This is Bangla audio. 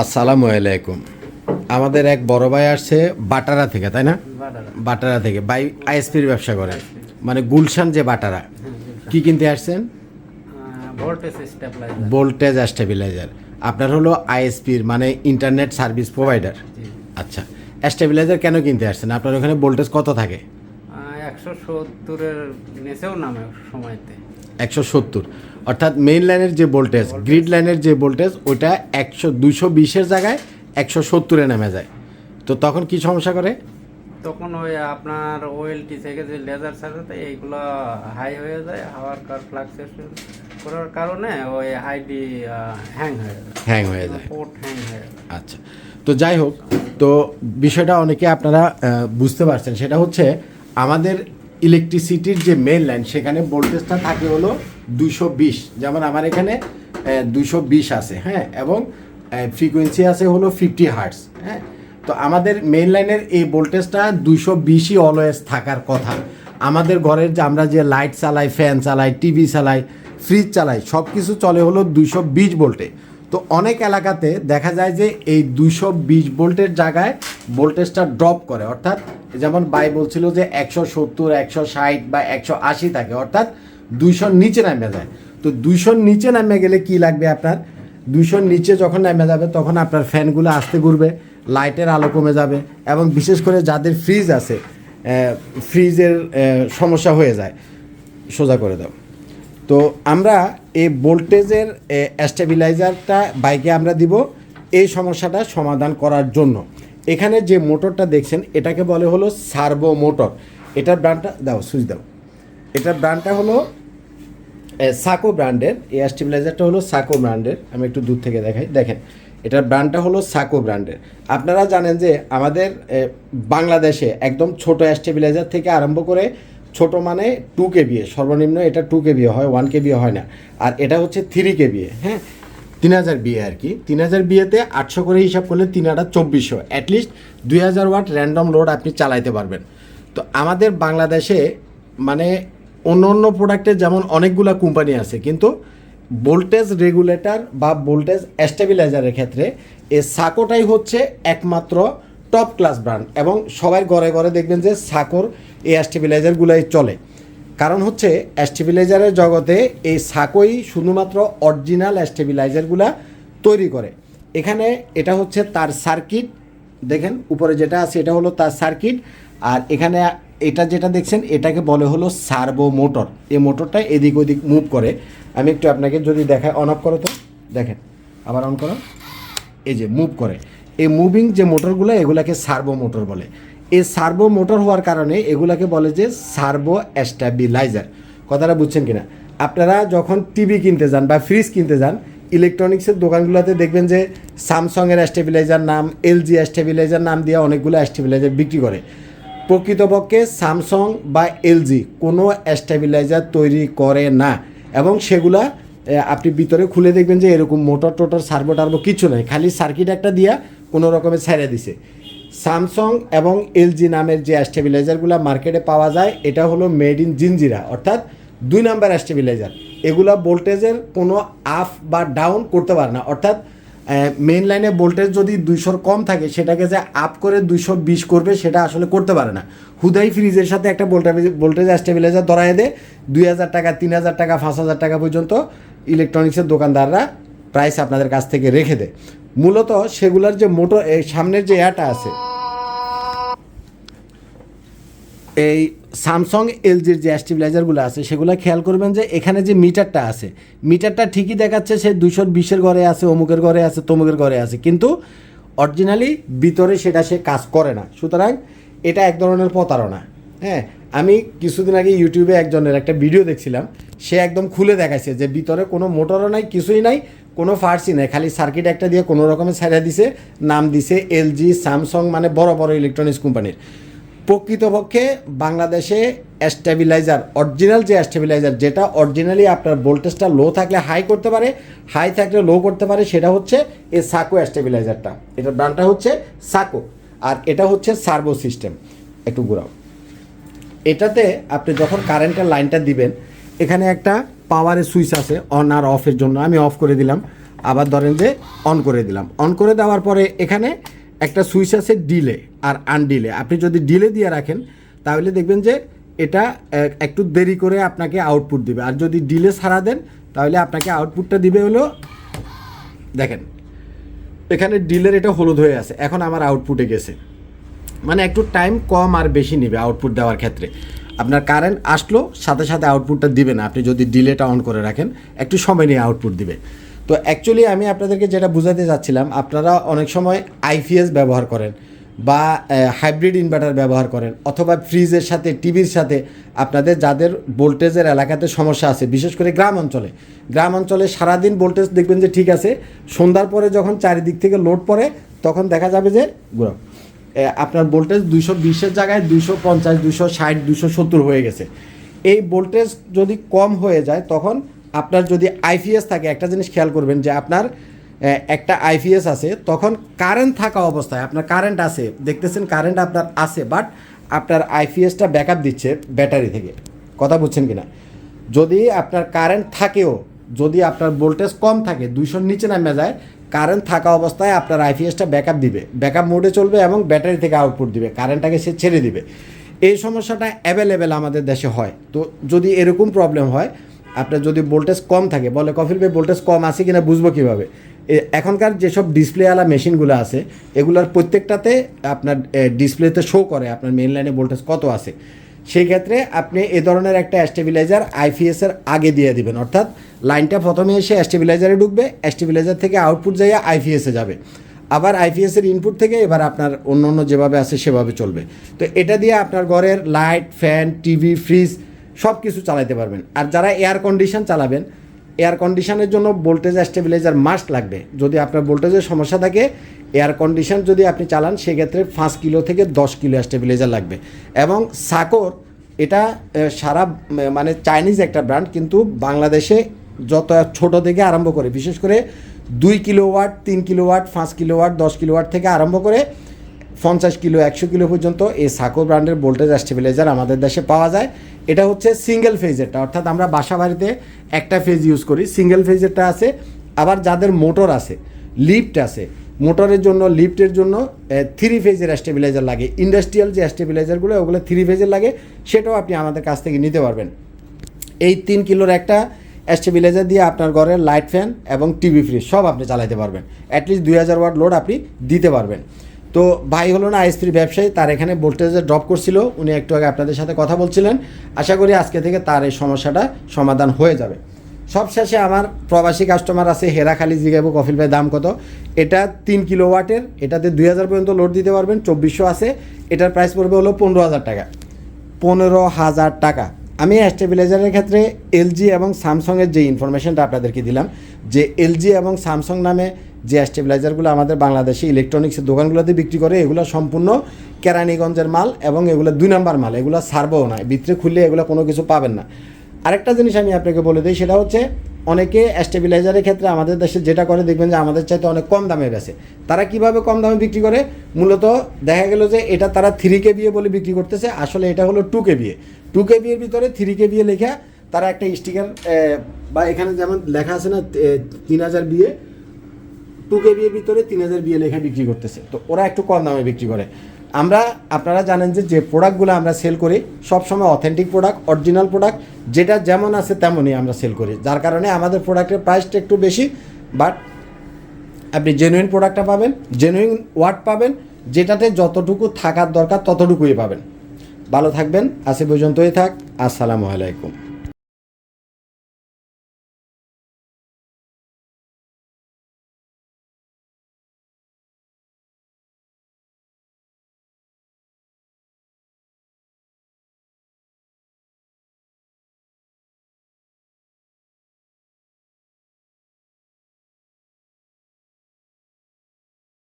আসসালামু আলাইকুম। আমাদের এক বড় ভাই আসছে বাটারা থেকে তাই না? বাটারা থেকে। ভাই আইএসপির ব্যবসা করে। মানে গুলশান যে বাটারা কি কিনতে আসছেন? ভোল্টেজ স্টেবিলাইজার আপনার হলো আইএসপির মানে ইন্টারনেট সার্ভিস প্রোভাইডার আচ্ছা স্টেবিলাইজার কেন কিনতে আসছেন? আপনার ওখানে ভোল্টেজ কত থাকে? একশো সত্তরের নিচেও নামে সময়তে। একশো সত্তর। অর্থাৎ মেইন লাইনের যে ভোল্টেজ গ্রিড লাইনের যে ভোল্টেজ ওইটা একশো দুশো বিশের জায়গায় একশো সত্তরে নেমে যায়। তো তখন কি সমস্যা করে? তখন ওই আপনার ওয়েলটি থেকে যে লেজার সার্জাতে এইগুলো হাই হয়ে যায় হাওয়ার কার ফ্লাকচুয়েশন করার কারণে ওই হাইডি হ্যাং হয়ে যায়। হ্যাং হয়ে যায়। পোর্ট হ্যাং হয়ে যায়। আচ্ছা। তো যাই হোক তো বিষয়টা অনেকে আপনারা বুঝতে পারছেন। সেটা হচ্ছে আমাদের ইলেকট্রিসিটির যে মেন লাইন সেখানে ভোল্টেজটা থাকে হলো দুশো বিশ। যেমন আমার এখানে দুশো বিশ আছে হ্যাঁ? এবং ফ্রিকোয়েন্সি আছে হলো ফিফটি হার্টস হ্যাঁ? তো আমাদের মেন লাইনের এই ভোল্টেজটা দুশো বিশই অলওয়েজ থাকার কথা। আমাদের ঘরের যে আমরা যে লাইট চালাই ফ্যান চালাই টিভি চালাই ফ্রিজ চালাই সব কিছু চলে হলো দুশো বিশ ভোল্টে তো অনেক এলাকাতে দেখা যায় যে এই দুশো বিশ ভোল্টের জায়গায় ভোল্টেজটা ড্রপ করে। অর্থাৎ যেমন বাই বলছিল যে একশো সত্তর, একশো ষাট বা একশো আশি থাকে, অর্থাৎ দুইশোর নিচে নামে যায়। তো দুইশোর নিচে নামে গেলে কি লাগবে আপনার? দুইশোর নিচে যখন নেমে যাবে, তখন আপনার ফ্যানগুলো আসতে ঘুরবে, লাইটের আলো কমে যাবে এবং বিশেষ করে যাদের ফ্রিজ আছে ফ্রিজের সমস্যা হয়ে যায়। সোজা করে দাও। তো আমরা এই ভোল্টেজের স্টেবিলাইজারটা বাইকে আমরা দিব এই সমস্যাটা সমাধান করার জন্য। এখানে যে মোটরটা দেখছেন, এটাকে বলে হলো সার্ভো মোটর। এটার ব্র্যান্ডটা দাও, সুইচ দাও। এটার ব্র্যান্ডটা হলো সাকো ব্র্যান্ডের। এই স্টেবিলাইজারটা হলো সাকো ব্র্যান্ডের। আমি একটু দূর থেকে দেখাই। দেখেন, এটার ব্র্যান্ডটা হলো সাকো ব্র্যান্ডের। আপনারা জানেন যে আমাদের বাংলাদেশে একদম ছোট স্টেবিলাইজার থেকে আরম্ভ করে ছোট মানে টু কেবিএ সর্বনিম্ন এটা টু কেবিএ হয় ওয়ান কেবিএ হয় না। আর এটা হচ্ছে থ্রি কেবিএ হ্যাঁ? তিন হাজার বিয়ে আর কি। তিন হাজার বিয়েতে আটশো করে হিসাব করলে তিন হাজার চব্বিশশো। অ্যাটলিস্ট দুই হাজার ওয়াট র্যান্ডম লোড আপনি চালাইতে পারবেন। তো আমাদের বাংলাদেশে মানে অন্য অন্য প্রোডাক্টের যেমন অনেকগুলো কোম্পানি আছে, কিন্তু ভোল্টেজ রেগুলেটর বা ভোল্টেজ স্টেবিলাইজারের ক্ষেত্রে এ সাকোটাই হচ্ছে একমাত্র টপ ক্লাস ব্র্যান্ড এবং সবাই ঘরে ঘরে দেখবেন যে সাকোর এই স্টেবিলাইজারগুলোই চলে। কারণ হচ্ছে স্টেবিলাইজারের জগতে এই সাকোই শুধুমাত্র অরিজিনাল স্টেবিলাইজারগুলা তৈরি করে। এখানে এটা হচ্ছে তার সার্কিট দেখেন উপরে যেটা আছে এটা হলো তার সার্কিট আর এখানে এটা যেটা দেখছেন এটাকে বলে হলো সার্ভো মোটর এই মোটরটা এদিক ওদিক মুভ করে। আমি একটু আপনাকে যদি দেখাই অন অফ করো তো। দেখেন, আবার অন করো। এই যে মুভ করে। এই মুভিং যে মোটরগুলো এগুলাকে সার্ভো মোটর বলে। এই সার্ভো মোটর হওয়ার কারণে এগুলাকে বলে যে সার্ভো স্ট্যাবিলাইজার কথাটা বুঝছেন কিনা? আপনারা যখন টিভি কিনতে যান বা ফ্রিজ কিনতে যান ইলেকট্রনিক্সের দোকানগুলোতে দেখবেন যে স্যামসংয়ের স্টেবিলাইজার নাম এলজি স্টেবিলাইজার নাম দিয়ে অনেকগুলো স্টেবিলাইজার বিক্রি করে। প্রকৃতপক্ষে স্যামসং বা এলজি কোনো স্টেবিলাইজার তৈরি করে না। এবং সেগুলা আপনি ভিতরে খুলে দেখবেন যে এরকম মোটর টোটর সার্ভো টার্বো কিছু নেই। খালি সার্কিট একটা দিয়া কোনো রকমের ছেড়ে দিছে। স্যামসং এবং এলজি নামের যে স্টেবিলাইজারগুলো মার্কেটে পাওয়া যায়, এটা হলো মেড ইন জিনজিরা অর্থাৎ দুই নাম্বার স্টেবিলাইজার এগুলা ভোল্টেজের কোনো আপ বা ডাউন করতে পারে না, অর্থাৎ মেন লাইনে ভোল্টেজ যদি দুইশোর কম থাকে, সেটাকে যে আপ করে দুইশো বিশ করবে, সেটা আসলে করতে পারে না। হুদাই ফ্রিজের সাথে একটা ভোল্টেজ ভোল্টেজ স্টেবিলাইজার ধরায় দেয় দুই হাজার টাকা, তিন হাজার টাকা, পাঁচ হাজার টাকা পর্যন্ত ইলেকট্রনিক্সের দোকানদাররা প্রাইস আপনাদের কাছ থেকে রেখে দেয় মূলত সেগুলোর যে মোটর, এই সামনের যে এয়াটা আছে, এই স্যামসং এলজির যে স্টেবিলাইজারগুলো আছে, সেগুলো খেয়াল করবেন যে এখানে যে মিটারটা আছে, মিটারটা ঠিকই দেখাচ্ছে সে দুশো বিশের ঘরে আছে, অমুকের ঘরে আছে, তমুকের ঘরে আছে, কিন্তু অরিজিনালি ভিতরে সেটা সে কাজ করে না। সুতরাং এটা এক ধরনের প্রতারণা। হ্যাঁ আমি কিছুদিন আগে ইউটিউবে একজনের একটা ভিডিও দেখছিলাম, সে একদম খুলে দেখাইছে যে ভিতরে কোনো মোটরও নাই, কিছুই নাই কোনো ফার্সি নাই, খালি সার্কিট একটা দিয়ে কোনো রকমের ছাড়া দিছে, নাম দিছে এলজি, স্যামসং মানে বড় বড় ইলেকট্রনিক্স কোম্পানির প্রকৃতপক্ষে বাংলাদেশে স্টেবিলাইজার অরিজিনাল যে স্টেবিলাইজার যেটা অরিজিনালি আপনার ভোল্টেজটা লো থাকলে হাই করতে পারে হাই থাকলে লো করতে পারে, সেটা হচ্ছে এই সাকো স্টেবিলাইজারটা এটার ব্র্যান্ডটা হচ্ছে সাকো আর এটা হচ্ছে সার্ভো সিস্টেম একটু ঘুরাও। এটাতে আপনি যখন কারেন্টের লাইনটা দিবেন, এখানে একটা পাওয়ারের সুইচ আছে অন আর অফের জন্য। আমি অফ করে দিলাম। আবার ধরেন যে অন করে দিলাম। অন করে দেওয়ার পরে এখানে একটা সুইচ আছে ডিলে আর আনডিলে আপনি যদি ডিলে দিয়ে রাখেন, তাহলে দেখবেন যে এটা একটু দেরি করে আপনাকে আউটপুট দিবে। আর যদি ডিলে সারা দেন, তাহলে আপনাকে আউটপুটটা দিবে হলো, দেখেন, এখানে ডিলের এটা হলুদ হয়ে আছে। এখন আমার আউটপুটে গেছে। মানে একটু টাইম কম আর বেশি নেবে আউটপুট দেওয়ার ক্ষেত্রে। আপনার কারেন্ট আসলো, সাথে সাথে আউটপুটটা দিবে না। আপনি যদি ডিলেটা অন করে রাখেন, একটু সময় নিয়ে আউটপুট দিবে। তো অ্যাকচুয়ালি আমি আপনাদেরকে যেটা বোঝাতে যাচ্ছিলাম আপনারা অনেক সময় আইপিএস ব্যবহার করেন বা হাইব্রিড ইনভার্টার ব্যবহার করেন অথবা ফ্রিজের সাথে টিভির সাথে আপনাদের যাদের ভোল্টেজের এলাকাতে সমস্যা আছে, বিশেষ করে গ্রাম অঞ্চলে। গ্রাম অঞ্চলে সারাদিন ভোল্টেজ দেখবেন যে ঠিক আছে, সন্ধ্যার পরে যখন চারিদিক থেকে লোড পড়ে, তখন দেখা যাবে যে আপনার ভোল্টেজ দুইশো বিশের জায়গায় দুইশো পঞ্চাশ, দুইশো ষাট, দুইশো সত্তর হয়ে গেছে। এই ভোল্টেজ যদি কম হয়ে যায়, তখন আপনার যদি আইপিএস থাকে, একটা জিনিস খেয়াল করবেন যে আপনার একটা আইপিএস আছে, তখন কারেন্ট থাকা অবস্থায়, আপনার কারেন্ট আছে, দেখতেছেন কারেন্ট আপনার আছে বাট আপনার আইপিএসটা ব্যাকআপ দিচ্ছে ব্যাটারি থেকে। কথা বুঝছেন কিনা? যদি আপনার কারেন্ট থাকেও, যদি আপনার ভোল্টেজ কম থাকে, দুইশোর নিচে নামে যায় কারেন্ট থাকা অবস্থায় আপনার আইপিএসটা ব্যাকআপ দিবে। ব্যাকআপ মোডে চলবে এবং ব্যাটারি থেকে আউটপুট দিবে। কারেন্টটাকে সে ছেড়ে দিবে। এই সমস্যাটা অ্যাভেলেবেল আমাদের দেশে হয়। তো যদি এরকম প্রবলেম হয়, আপনার যদি ভোল্টেজ কম থাকে, বলে কফিল ভাই ভোল্টেজ কম আছে কিনা বুঝব কীভাবে? এখনকার যেসব ডিসপ্লেওয়ালা মেশিনগুলো আছে, এগুলোর প্রত্যেকটাতে আপনার ডিসপ্লেতে শো করে আপনার মেন লাইনে ভোল্টেজ কত আছে। সেই ক্ষেত্রে আপনি এ ধরনের একটা স্টেবিলাইজার আইপিএসের আগে দিয়ে দিবেন। অর্থাৎ লাইনটা প্রথমে এসে স্টেবিলাইজারে ঢুকবে, স্টেবিলাইজার থেকে আউটপুট যাইয়া আইপিএসে যাবে। আবার আইপিএসের ইনপুট থেকে এবার আপনার অন্য অন্য যেভাবে আছে সেভাবে চলবে। তো এটা দিয়ে আপনার ঘরের লাইট ফ্যান টিভি ফ্রিজ সব কিছু চালাতে পারবেন। আর যারা এয়ার কন্ডিশন চালাবেন এয়ার কন্ডিশনের জন্য ভোল্টেজ স্টেবিলাইজার মাস্ট লাগবে। যদি আপনার ভোল্টেজের সমস্যা থাকে এয়ার কন্ডিশন যদি আপনি চালান, সেক্ষেত্রে পাঁচ কিলো থেকে দশ কিলো স্টেবিলাইজার লাগবে। এবং সাকোর এটা সারা মানে চাইনিজ একটা ব্র্যান্ড কিন্তু বাংলাদেশে যত ছোট থেকে আরম্ভ করে, বিশেষ করে দুই কিলো ওয়াট তিন কিলো ওয়াট পাঁচ কিলো ওয়াট দশ কিলো ওয়াট থেকে আরম্ভ করে পঞ্চাশ কিলো, একশো কিলো পর্যন্ত এই সাকো ব্র্যান্ডের ভোল্টেজ স্টেবিলাইজার আমাদের দেশে পাওয়া যায়। এটা হচ্ছে সিঙ্গেল ফেজেরটা অর্থাৎ আমরা বাসা বাড়িতে একটা ফেজ ইউজ করি। সিঙ্গেল ফেজেরটা আছে, আবার যাদের মোটর আছে লিফট আছে মোটরের জন্য লিফটের জন্য থ্রি ফেজের স্টেবিলাইজার লাগে। ইন্ডাস্ট্রিয়াল যে স্টেবিলাইজারগুলো ওগুলো থ্রি ফেজের লাগে, সেটাও আপনি আমাদের কাছ থেকে নিতে পারবেন। এই তিন কিলোর একটা স্টেবিলাইজার দিয়ে আপনার ঘরের লাইট ফ্যান এবং টিভি ফ্রিজ সব আপনি চালাতে পারবেন। অ্যাটলিস্ট দুই হাজার ওয়াট লোড আপনি দিতে পারবেন। তো ভাই হলো না আইএসপির ব্যবসায়ী, তার এখানে ভোল্টেজে ড্রপ করছিল। উনি একটু আগে আপনাদের সাথে কথা বলছিলেন। আশা করি আজকে থেকে তার এই সমস্যাটা সমাধান হয়ে যাবে। সব শেষে আমার প্রবাসী কাস্টমার আছে, হেরাখালি জিগাবো কফিল ভাই, দাম কত? এটা তিন কিলো ওয়াটের এটাতে দুই হাজার পর্যন্ত লোড দিতে পারবেন, চব্বিশশো আছে। এটার প্রাইস পড়বে হলো পনেরো হাজার টাকা। পনেরো হাজার টাকা। আমি স্টেবিলাইজারের ক্ষেত্রে এলজি এবং স্যামসংয়ের যে ইনফরমেশনটা আপনাদেরকে দিলাম, যে এলজি এবং স্যামসং নামে যে স্টেবিলাইজারগুলো আমাদের বাংলাদেশে ইলেকট্রনিক্সের দোকানগুলোতে বিক্রি করে, এগুলো সম্পূর্ণ কেরানীগঞ্জের মাল এবং এগুলো দুই নাম্বার মাল, এগুলো সারবও না, ভিতরে খুললে এগুলো কোনো কিছু পাবেন না। আরেকটা জিনিস আমি আপনাকে বলে দিই, সেটা হচ্ছে অনেকে স্টেবিলাইজারের ক্ষেত্রে আমাদের দেশে যেটা করে দেখবেন যে আমাদের চাইতে অনেক কম দামে বেছে তারা কীভাবে কম দামে বিক্রি করে? মূলত দেখা গেল যে এটা তারা থ্রি কে বিয়ে বলে বিক্রি করতেছে, আসলে এটা হলো টু কে বিয়ে টু কে বিয়ের ভিতরে থ্রি কে বিয়ে লেখা তারা একটা স্টিকার বা এখানে যেমন লেখা আছে না তিন হাজার বিয়ে টু কে বিয়ের ভিতরে তিন হাজার বিয়ে লেখা বিক্রি করতেছে। তো ওরা একটু কম দামে বিক্রি করে। আমরা, আপনারা জানেন যে যে প্রোডাক্টগুলো আমরা সেল করি সবসময় অথেন্টিক প্রোডাক্ট অরিজিনাল প্রোডাক্ট যেটা যেমন আছে তেমনই আমরা সেল করি। যার কারণে আমাদের প্রোডাক্টের প্রাইসটা একটু বেশি বাট আপনি জেনুইন প্রোডাক্টটা পাবেন জেনুইন ওয়ার্ড পাবেন, যেটাতে যতটুকু থাকার দরকার ততটুকুই পাবেন। ভালো থাকবেন আসি পর্যন্তই থাক আসসালামু আলাইকুম।